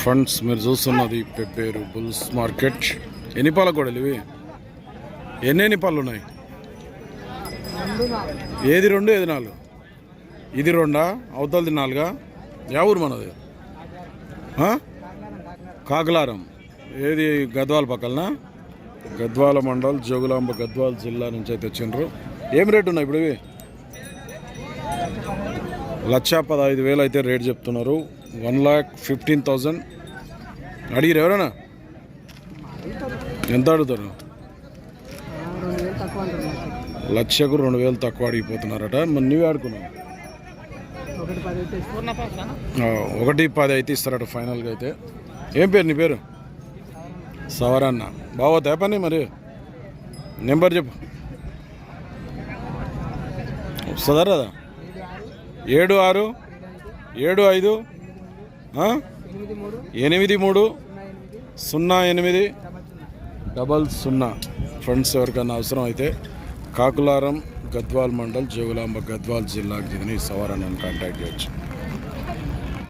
Friends మీరు చూస్తున్నది pepper bulls market ఎన్ని పాల కూడా ఇవి? ఎన్ని ఎన్ని పాలు ఉన్నాయి? ఏది రెండు ఏది నాలుగు? ఇది రెండా? అవతలది నాలుగా? యా ఊరు మనది? కాకలారం ఏది గద్వాల పక్కన గద్వాల మండల్ జోగులాంబ గద్వాల జిల్లా నుంచి అయితే వచ్చిండ్రు. ఏం రేటు ఉన్నాయి ఇప్పుడు ఇవి? లక్ష పదహైదు వేలు అయితే రేట్ చెప్తున్నారు. వన్ లాక్ ఫిఫ్టీన్ థౌజండ్ అడిగిరు ఎవరైనా ఎంత అడుగుతారు? లక్షకు రెండు వేలు తక్కువ అడిగిపోతున్నారట. మరి నువ్వే ఆడుకున్నావు. ఒకటి పది అయితే ఇస్తారట ఫైనల్గా అయితే. ఏం పేరు నీ పేరు? సవరన్న. బాగోతా పని మరి? నెంబర్ చెప్పు. వస్తుందా రాదా? ఏడు ఆరు ఏడు ఐదు ఎనిమిది మూడు సున్నా ఎనిమిది డబల్ సున్నా. ఫ్రెండ్స్ ఎవరికైనా అవసరం అయితే కాకులారం గద్వాల్ మండల్ జోగులాంబ గద్వాల్ జిల్లాకు చెందిన ఈ సవరణను కాంటాక్ట్ చేయొచ్చు.